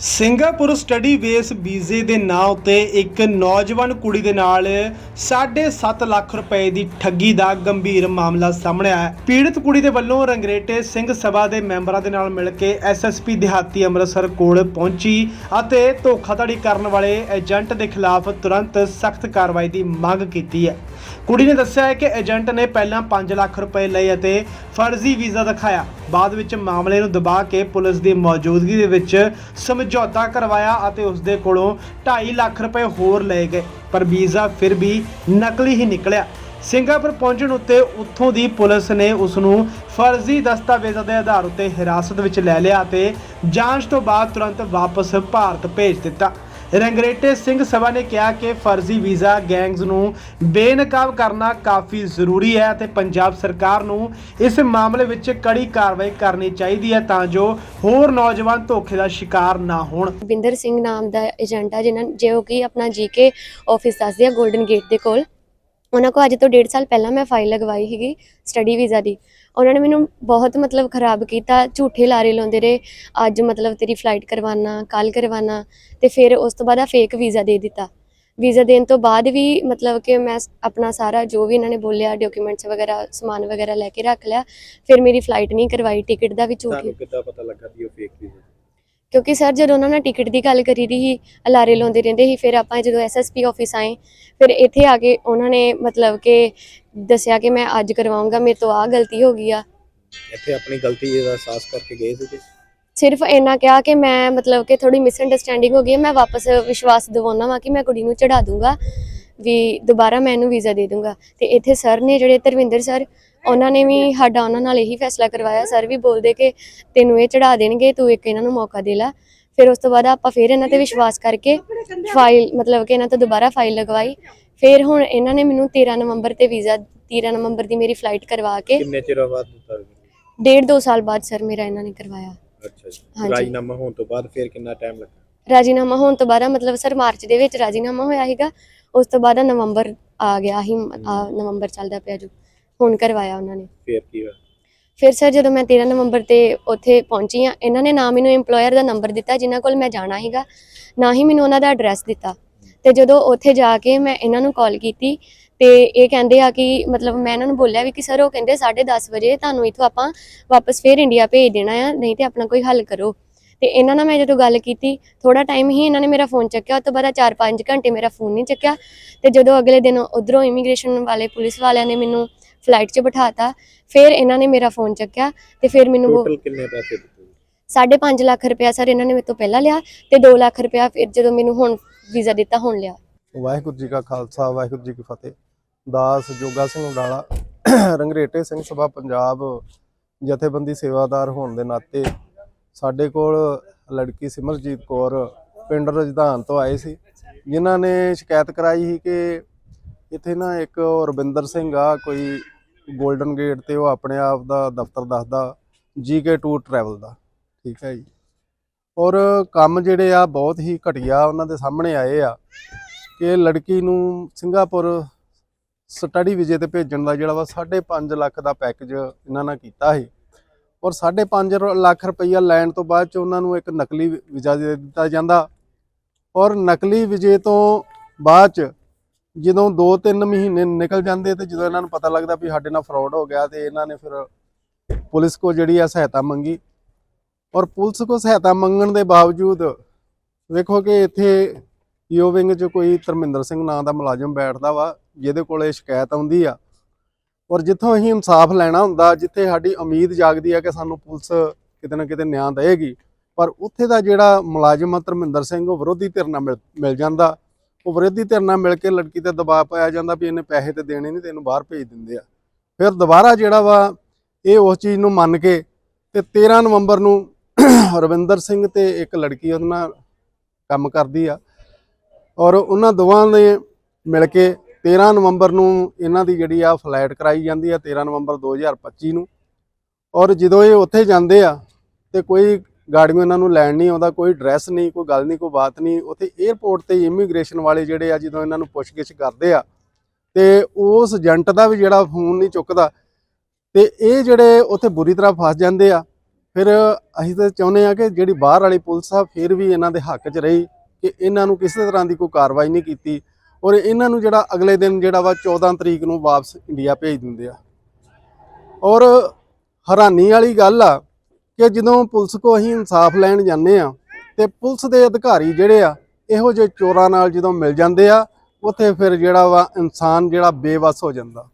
Singapore study base ਵੀਜ਼ੇ ਦੇ ਨਾਂ ਉੱਤੇ ਇੱਕ ਨੌਜਵਾਨ ਕੁੜੀ ਦੇ ਨਾਲ 7.5 ਲੱਖ ਰੁਪਏ ਦੀ ਠੱਗੀ ਦਾ ਗੰਭੀਰ ਮਾਮਲਾ ਸਾਹਮਣੇ ਆਇਆ ਪੀੜਤ ਕੁੜੀ ਦੇ ਵੱਲੋਂ ਰੰਗਰੇਟੇ ਸਿੰਘ ਸਭਾ ਦੇ ਮੈਂਬਰਾਂ ਦੇ ਨਾਲ ਮਿਲ ਕੇ ਐਸਐਸਪੀ ਦਿਹਾਤੀ ਅੰਮ੍ਰਿਤਸਰ ਕੋਲ ਪਹੁੰਚੀ ਅਤੇ ਧੋਖਾਧੜੀ ਕਰਨ ਵਾਲੇ ਏਜੰਟ ਦੇ ਖਿਲਾਫ ਤੁਰੰਤ ਸਖਤ ਕਾਰਵਾਈ ਦੀ ਮੰਗ ਕੀਤੀ ਹੈ। ਕੁੜੀ ਨੇ ਦੱਸਿਆ ਹੈ ਕਿ ਏਜੰਟ ਨੇ ਪਹਿਲਾਂ 5 ਲੱਖ ਰੁਪਏ ਲਏ ਅਤੇ ਫਰਜ਼ੀ ਵੀਜ਼ਾ ਦਿਖਾਇਆ। ਬਾਅਦ ਵਿੱਚ ਮਾਮਲੇ ਨੂੰ ਦਬਾ ਕੇ ਪੁਲਿਸ ਦੀ ਮੌਜੂਦਗੀ ਦੇ ਵਿੱਚ ਸਮਝੌਤਾ ਕਰਵਾਇਆ ਅਤੇ ਉਸ ਦੇ ਕੋਲੋਂ 2.5 ਲੱਖ ਰੁਪਏ ਹੋਰ ਲਏ ਗਏ, ਪਰ ਵੀਜ਼ਾ ਫਿਰ ਵੀ ਨਕਲੀ ਹੀ ਨਿਕਲਿਆ। ਸਿੰਗਾਪੁਰ ਪਹੁੰਚਣ ਉੱਤੇ ਉੱਥੋਂ ਦੀ ਪੁਲਿਸ ਨੇ ਉਸ ਨੂੰ ਫਰਜ਼ੀ ਦਸਤਾਵੇਜ਼ਾਂ ਦੇ ਆਧਾਰ ਉੱਤੇ ਹਿਰਾਸਤ ਵਿੱਚ ਲੈ ਲਿਆ ਅਤੇ ਜਾਂਚ ਤੋਂ ਬਾਅਦ ਤੁਰੰਤ ਵਾਪਸ ਭਾਰਤ ਭੇਜ ਦਿੱਤਾ। ਰੰਗਰੇਟੇ ਸਿੰਘ ਸਭਾ ਨੇ ਕਿਹਾ ਕਿ ਫਰਜ਼ੀ ਵੀਜ਼ਾ ਗੈਂਗਸ ਨੂੰ ਬੇਨਕਾਬ ਕਰਨਾ ਕਾਫੀ ਜ਼ਰੂਰੀ ਹੈ ਅਤੇ ਪੰਜਾਬ ਸਰਕਾਰ ਨੂੰ ਇਸ ਮਾਮਲੇ ਵਿੱਚ ਕੜੀ ਕਾਰਵਾਈ ਕਰਨੀ ਚਾਹੀਦੀ ਹੈ ਤਾਂ ਜੋ ਹੋਰ ਨੌਜਵਾਨ ਧੋਖੇ ਦਾ ਸ਼ਿਕਾਰ ਨਾ ਹੋਣ। ਬਿੰਦਰ ਸਿੰਘ ਨਾਮ ਦਾ ਏਜੰਟ ਆ ਜਿਨ੍ਹਾਂ ਜੋ ਕਿ ਆਪਣਾ ਜੀਕੇ ਆਫਿਸ ਦੱਸਦੇ ਆ 골ਡਨ ਗੇਟ ਦੇ ਕੋਲ। ਉਹਨਾਂ ਕੋ ਅੱਜ ਤੋਂ 1.5 ਸਾਲ ਪਹਿਲਾਂ ਮੈਂ ਫਾਈਲ ਲਗਵਾਈ ਸੀਗੀ ਸਟੱਡੀ ਵੀਜ਼ਾ ਦੀ। ਉਹਨਾਂ ਨੇ ਮੈਨੂੰ ਬਹੁਤ ਮਤਲਬ ਖਰਾਬ ਕੀਤਾ ਝੂਠੇ ਲਾਰੇ ਲਾਉਂਦੇ ਰਹੇ ਅੱਜ ਮਤਲਬ ਤੇਰੀ ਫਲਾਈਟ ਕਰਵਾਨਾ ਕੱਲ ਕਰਵਾਨਾ ਤੇ ਫਿਰ ਉਸ ਤੋਂ ਬਾਅਦ ਆ ਫੇਕ ਵੀਜ਼ਾ ਦੇ ਦਿੱਤਾ। ਵੀਜ਼ਾ ਦੇਣ ਤੋਂ ਬਾਅਦ ਵੀ ਮਤਲਬ ਕਿ ਮੈਂ ਆਪਣਾ ਸਾਰਾ ਜੋ ਵੀ ਇਹਨਾਂ ਨੇ ਬੋਲਿਆ ਡਾਕੂਮੈਂਟਸ ਵਗੈਰਾ ਸਮਾਨ ਵਗੈਰਾ ਲੈ ਕੇ ਰੱਖ ਲਿਆ ਫਿਰ ਮੇਰੀ ਫਲਾਈਟ ਨਹੀਂ ਕਰਵਾਈ ਟਿਕਟ ਦਾ ਵੀ ਝੂਠ ਕਿੱਦਾਂ ਪਤਾ ਲੱਗਾ ਵੀ ਉਹ ਫੇਕ ਵੀਜ਼ਾ? ਕਿਉਂਕਿ ਸਰ ਜਦੋਂ ਉਹਨਾਂ ਨੇ ਟਿਕਟ ਦੀ ਗੱਲ ਕਰੀ ਦੀ ਸੀ ਅਲਾਰੇ ਲਾਉਂਦੇ ਰਹਿੰਦੇ ਸੀ ਫਿਰ ਆਪਾਂ ਜਦੋਂ ਐਸਐਸਪੀ ਆਫਿਸ ਆਏ ਫਿਰ ਇੱਥੇ ਆ ਕੇ ਉਹਨਾਂ ਨੇ ਮਤਲਬ ਕਿ ਦੱਸਿਆ ਕਿ ਮੈਂ ਅੱਜ ਕਰਵਾਉਂਗਾ ਮੇਰੇ ਤੋਂ ਆਹ ਗਲਤੀ ਹੋ ਗਈ ਆ। ਇੱਥੇ ਆਪਣੀ ਗਲਤੀ ਦਾ ਅਹਿਸਾਸ ਕਰਕੇ ਗਏ ਸੀ ਤੁਸੀਂ? ਸਿਰਫ ਇੰਨਾ ਕਿਹਾ ਕਿ ਮੈਂ ਮਤਲਬ ਕਿ ਥੋੜੀ ਮਿਸਅੰਡਰਸਟੈਂਡਿੰਗ ਹੋ ਗਈ ਹੈ ਮੈਂ ਵਾਪਸ ਵਿਸ਼ਵਾਸ ਦਿਵਾਉਣਾ ਵਾ ਕਿ ਮੈਂ ਕੁੜੀ ਨੂੰ ਚੜਾ ਦੂੰਗਾ ਵੀ ਦੁਬਾਰਾ ਮੈਂ ਇਹਨੂੰ ਵੀਜ਼ਾ ਦੇ ਦੂੰਗਾ। ਤੇ ਇੱਥੇ ਸਰ ਨੇ ਜਿਹੜੇ ਧਰਵਿੰਦਰ ਸਰ ਉਹਨਾਂ ਨੇ ਵੀ ਸਾਡਾ ਉਹਨਾਂ ਨਾਲ ਇਹੀ ਫੈਸਲਾ ਕਰਵਾਇਆ। ਸਰ ਵੀ ਬੋਲਦੇ ਕਿ ਤੈਨੂੰ ਇਹ ਚੜਾ ਦੇਣਗੇ ਤੂੰ ਇੱਕ ਇਹਨਾਂ ਨੂੰ ਮੌਕਾ ਦੇ ਲੈ। ਫਿਰ ਉਸ ਤੋਂ ਬਾਅਦ ਆਪਾਂ ਫਿਰ ਇਹਨਾਂ ਤੇ ਵਿਸ਼ਵਾਸ ਕਰਕੇ ਫਾਈਲ ਮਤਲਬ ਕਿ ਇਹਨਾਂ ਤੋਂ ਦੁਬਾਰਾ ਫਾਈਲ ਲਗਵਾਈ। ਫਿਰ ਹੁਣ ਇਹਨਾਂ ਨੇ ਮੈਨੂੰ 13 ਨਵੰਬਰ ਤੇ ਵੀਜ਼ਾ 13 ਨਵੰਬਰ ਦੀ ਮੇਰੀ ਫਲਾਈਟ ਕਰਵਾ ਕੇ ਕਿੰਨੇ ਚਿਰ ਬਾਅਦ ਦਿੱਤਾ ਡੇਢ ਦੋ ਸਾਲ ਬਾਅਦ ਸਰ ਮੇਰਾ ਇਹਨਾਂ ਨੇ ਕਰਵਾਇਆ। ਅੱਛਾ ਜੀ। ਰਾਜੀਨਾਮਾ ਹੋਣ ਤੋਂ ਬਾਅਦ ਫਿਰ ਕਿੰਨਾ ਟਾਈਮ ਲੱਗਾ? ਰਾਜੀਨਾਮਾ ਹੋਣ ਤੋਂ ਬਾਅਦ ਮਤਲਬ ਸਰ ਮਾਰਚ ਦੇ ਵਿੱਚ ਰਾਜੀਨਾਮਾ ਹੋਇਆ ਸੀਗਾ। ਉਸ ਤੋਂ ਬਾਅਦ ਨਵੰਬਰ ਆ ਗਿਆ ਸੀ ਆਹ ਨਵੰਬਰ ਚੱਲਦਾ ਪਿਆ ਜੋ ਹੁਣ ਕਰਵਾਇਆ ਉਹਨਾਂ ਨੇ। ਫਿਰ ਕੀ ਹੋਇਆ? ਫਿਰ ਸਰ ਜਦੋਂ ਮੈਂ 13 ਨਵੰਬਰ ਤੇ ਉੱਥੇ ਪਹੁੰਚੀ ਆ ਇਹਨਾਂ ਨੇ ਨਾ ਮੈਨੂੰ EMPLOYER ਦਾ ਨੰਬਰ ਦਿੱਤਾ, ਜਿਨ੍ਹਾਂ ਕੋਲ ਮੈਂ ਜਾਣਾ ਸੀਗਾ, ਨਾ ਹੀ ਮੈਨੂੰ ਉਹਨਾਂ ਦਾ ਐਡਰੈਸ ਦਿੱਤਾ। ਤੇ ਜਦੋਂ ਉੱਥੇ ਜਾ ਕੇ ਮੈਂ ਇਹਨਾਂ ਨੂੰ ਕਾਲ ਕੀਤੀ, ਤੇ ਇਹ ਕਹਿੰਦੇ ਆ ਕਿ ਮਤਲਬ ਮੈਂ ਇਹਨਾਂ ਨੂੰ ਬੋਲਿਆ ਵੀ ਕਿ ਸਰ ਉਹ ਕਹਿੰਦੇ 10:30 ਵਜੇ ਤੁਹਾਨੂੰ ਇਥੋਂ ਆਪਾਂ ਵਾਪਸ ਫੇਰ ਇੰਡੀਆ ਭੇਜ ਦੇਣਾ ਆ, ਨਹੀਂ ਤੇ ਆਪਣਾ ਕੋਈ ਹੱਲ ਕਰੋ। ਤੇ ਇਹਨਾਂ ਨਾਲ ਮੈਂ ਜਦੋਂ ਗੱਲ ਕੀਤੀ ਥੋੜਾ ਟਾਈਮ ਹੀ ਇਹਨਾਂ ਨੇ ਮੇਰਾ ਫੋਨ ਚੱਕਿਆ ਉਸ ਤੋਂ ਬਾਅਦ 4-5 ਘੰਟੇ ਮੇਰਾ ਫੋਨ ਨਹੀਂ ਚੱਕਿਆ। ਤੇ ਜਦੋਂ ਅਗਲੇ ਦਿਨ ਉਧਰੋਂ ਇਮੀਗ੍ਰੇਸ਼ਨ ਵਾਲੇ, ਪੁਲਿਸ ਵਾਲਿਆਂ ਨੇ ਮੈਨੂੰ ਫਲਾਈਟ 'ਚ ਬਿਠਾਤਾ। ਫਿਰ ਇਹਨਾਂ ਨੇ ਮੇਰਾ ਫੋਨ ਚੱਕਿਆ ਤੇ ਫਿਰ ਮੈਨੂੰ ਉਹ ਟੋਟਲ ਕਿੰਨੇ ਪੈਸੇ ਦਿੱਤੇ? ਸਾਢੇ ਪੰਜ ਲੱਖ ਰੁਪਇਆ ਸਰ ਇਹਨਾਂ ਨੇ ਮੇਰੇ ਤੋਂ ਪਹਿਲਾਂ ਲਿਆ ਤੇ 2 ਲੱਖ ਰੁਪਇਆ ਫਿਰ ਜਦੋਂ ਮੈਨੂੰ ਹੁਣ ਵੀਜ਼ਾ ਦਿੱਤਾ ਹੁਣ ਲਿਆ। ਵਾਹਿਗੁਰੂ ਜੀ ਕਾ ਖਾਲਸਾ ਵਾਹਿਗੁਰੂ ਜੀ ਕੀ ਫਤਿਹ। ਦਾਸ ਜੋਗਾ ਸਿੰਘ ਉਡਾਲਾ ਰੰਗਰੇਟੇ ਸਿੰਘ ਸਭਾ ਪੰਜਾਬ ਜਥੇਬੰਦੀ ਸੇਵਾਦਾਰ ਹੋਣ ਦੇ ਨਾਤੇ ਸਾਡੇ ਕੋਲ ਲੜਕੀ ਸਿਮਰਜੀਤ ਕੌਰ ਪਿੰਡ ਰਜਧਾਨ ਤੋਂ ਆਏ ਸੀ। ਜਿਨ੍ਹਾਂ ਨੇ ਸ਼ਿਕਾਇਤ ਕਰਾਈ ਸੀ ਕਿ ਇੱਥੇ ਨਾ ਇੱਕ ਰਵਿੰਦਰ ਸਿੰਘ ਆ, ਕੋਈ 골ਡਨ ਗੇਟ ਤੇ ਉਹ ਆਪਣੇ ਆਪ ਦਾ ਦਫ਼ਤਰ ਦੱਸਦਾ ਜੀਕੇ ਟੂਰ ਟਰੈਵਲ ਦਾ, ਠੀਕ ਹੈ ਜੀ। ਔਰ ਕੰਮ ਜਿਹੜੇ ਆ ਬਹੁਤ ਹੀ ਘਟੀਆ ਉਹਨਾਂ ਦੇ ਸਾਹਮਣੇ ਆਏ ਆ ਕਿ ਲੜਕੀ ਨੂੰ ਸਿੰਗਾਪੁਰ ਸਟੱਡੀ ਵੀਜ਼ੇ ਤੇ ਭੇਜਣ ਦਾ ਜਿਹੜਾ ਵਾ 5.5 ਲੱਖ ਦਾ ਪੈਕੇਜ ਇਹਨਾਂ ਨੇ ਕੀਤਾ ਸੀ। ਔਰ 5.5 ਲੱਖ ਰੁਪਈਆ ਲੈਣ ਤੋਂ ਬਾਅਦ ਚ ਉਹਨਾਂ ਨੂੰ ਇੱਕ ਨਕਲੀ ਵੀਜ਼ਾ ਦੇ ਦਿੱਤਾ ਜਾਂਦਾ। ਔਰ ਨਕਲੀ ਵੀਜ਼ੇ ਤੋਂ ਬਾਅਦ ਚ ਜਦੋਂ 2-3 ਮਹੀਨੇ ਨਿਕਲ ਜਾਂਦੇ ਤੇ ਜਦੋਂ ਇਹਨਾਂ ਨੂੰ ਪਤਾ ਲੱਗਦਾ ਵੀ ਸਾਡੇ ਨਾਲ ਫਰਾਡ ਹੋ ਗਿਆ ਤੇ ਇਹਨਾਂ ਨੇ ਫਿਰ ਪੁਲਿਸ ਕੋ ਜਿਹੜੀ ਆ ਸਹਾਇਤਾ ਮੰਗੀ। ਔਰ ਪੁਲਿਸ ਕੋ ਸਹਾਇਤਾ ਮੰਗਣ ਦੇ ਬਾਵਜੂਦ ਵੇਖੋ ਕਿ ਇੱਥੇ ਈਓ ਵਿੰਗ 'ਚ ਕੋਈ ਧਰਮਿੰਦਰ ਸਿੰਘ ਨਾਂ ਦਾ ਮੁਲਾਜ਼ਮ ਬੈਠਦਾ ਵਾ, ਜਿਹਦੇ ਕੋਲੇ ਸ਼ਿਕਾਇਤ ਆਉਂਦੀ ਆ। ਔਰ ਜਿੱਥੋਂ ਅਸੀਂ ਇਨਸਾਫ ਲੈਣਾ ਹੁੰਦਾ, ਜਿੱਥੇ ਸਾਡੀ ਉਮੀਦ ਜਾਗਦੀ ਆ ਕਿ ਸਾਨੂੰ ਪੁਲਿਸ ਕਿਤੇ ਨਾ ਕਿਤੇ ਨਿਆਂ ਦੇਵੇਗੀ, ਪਰ ਉੱਥੇ ਦਾ ਜਿਹੜਾ ਮੁਲਾਜ਼ਮ ਆ ਧਰਮਿੰਦਰ ਸਿੰਘ, ਉਹ ਵਿਰੋਧੀ ਧਿਰ ਨਾਲ ਮਿਲ ਮਿਲ ਜਾਂਦਾ। ਉਹ ਵਿਰੋਧੀ ਧਿਰ ਨਾਲ ਮਿਲ ਕੇ ਲੜਕੀ ਤੇ ਦਬਾਅ ਪਾਇਆ ਜਾਂਦਾ ਵੀ ਇਹਨੇ ਪੈਸੇ ਤੇ ਦੇਣੇ ਨਹੀਂ ਤੈਨੂੰ ਬਾਹਰ ਭੇਜ ਦਿੰਦੇ ਆ। ਫਿਰ ਦੁਬਾਰਾ ਜਿਹੜਾ ਵਾ ਇਹ ਉਸ ਚੀਜ਼ ਨੂੰ ਮੰਨ ਕੇ ਤੇ 13 ਨਵੰਬਰ ਨੂੰ ਰਵਿੰਦਰ ਸਿੰਘ ਤੇ ਇੱਕ ਲੜਕੀ ਉਹਦੇ ਨਾਲ ਕੰਮ ਕਰਦੀ ਆ ਔਰ ਉਹਨਾਂ ਦੋਵਾਂ ਨੇ ਮਿਲ ਕੇ 13 ਨਵੰਬਰ ਨੂੰ ਇਹਨਾਂ ਦੀ ਜਿਹੜੀ ਆ ਫਲਾਈਟ ਕਰਾਈ ਜਾਂਦੀ ਆ 13 ਨਵੰਬਰ 2025 ਨੂੰ। ਔਰ ਜਦੋਂ ਇਹ ਉੱਥੇ ਜਾਂਦੇ ਆ ਤੇ ਕੋਈ ਗਾੜੀਆਂ ਇਹਨਾਂ ਨੂੰ ਲੈਣ ਨਹੀਂ ਆਉਂਦਾ, ਕੋਈ ਡਰੈਸ ਨਹੀਂ, ਕੋਈ ਗੱਲ ਨਹੀਂ, ਕੋਈ ਬਾਤ ਨਹੀਂ। ਉੱਥੇ 에ਅਰਪੋਰਟ ਤੇ ਇਮੀਗ੍ਰੇਸ਼ਨ ਵਾਲੇ ਜਿਹੜੇ ਆ, ਜਦੋਂ ਇਹਨਾਂ ਨੂੰ ਪੁੱਛਗਿੱਛ ਕਰਦੇ ਆ, ਤੇ ਉਸ ਏਜੰਟ ਦਾ ਵੀ ਜਿਹੜਾ ਫੋਨ ਨਹੀਂ ਚੁੱਕਦਾ, ਤੇ ਇਹ ਜਿਹੜੇ ਉੱਥੇ ਬੁਰੀ ਤਰ੍ਹਾਂ ਫਸ ਜਾਂਦੇ ਆ, ਫਿਰ ਅਸੀਂ ਤਾਂ ਚਾਹੁੰਦੇ ਆ ਕਿ ਜਿਹੜੀ ਬਾਹਰ ਵਾਲੀ ਪੁਲਿਸ ਆ, ਫਿਰ ਵੀ ਇਹਨਾਂ ਦੇ ਹੱਕ 'ਚ ਰਹੀ ਕਿ ਇਹਨਾਂ ਨੂੰ ਕਿਸੇ ਤਰ੍ਹਾਂ ਦੀ ਕੋਈ ਕਾਰਵਾਈ ਨਹੀਂ ਕੀਤੀ ਔਰ ਇਹਨਾਂ ਨੂੰ ਜਿਹੜਾ ਅਗਲੇ ਦਿਨ ਜਿਹੜਾ ਵਾ 14 ਤਰੀਕ ਨੂੰ ਵਾਪਸ ਇੰਡੀਆ ਭੇਜ ਦਿੰਦੇ ਆ। ਔਰ ਹੈਰਾਨੀ ਵਾਲੀ ਗੱਲ ਆ ਕਿ ਜਦੋਂ ਪੁਲਿਸ ਕੋ ਅਸੀਂ ਇਨਸਾਫ ਲੈਣ ਜਾਂਦੇ ਆ ਤੇ ਪੁਲਿਸ ਦੇ ਅਧਿਕਾਰੀ ਜਿਹੜੇ ਆ, ਇਹੋ ਜਿਹੇ ਚੋਰਾਂ ਨਾਲ ਜਦੋਂ ਮਿਲ ਜਾਂਦੇ ਆ, ਉੱਥੇ ਫਿਰ ਜਿਹੜਾ ਵਾ ਇਨਸਾਨ ਜਿਹੜਾ ਬੇਵਸ ਹੋ ਜਾਂਦਾ।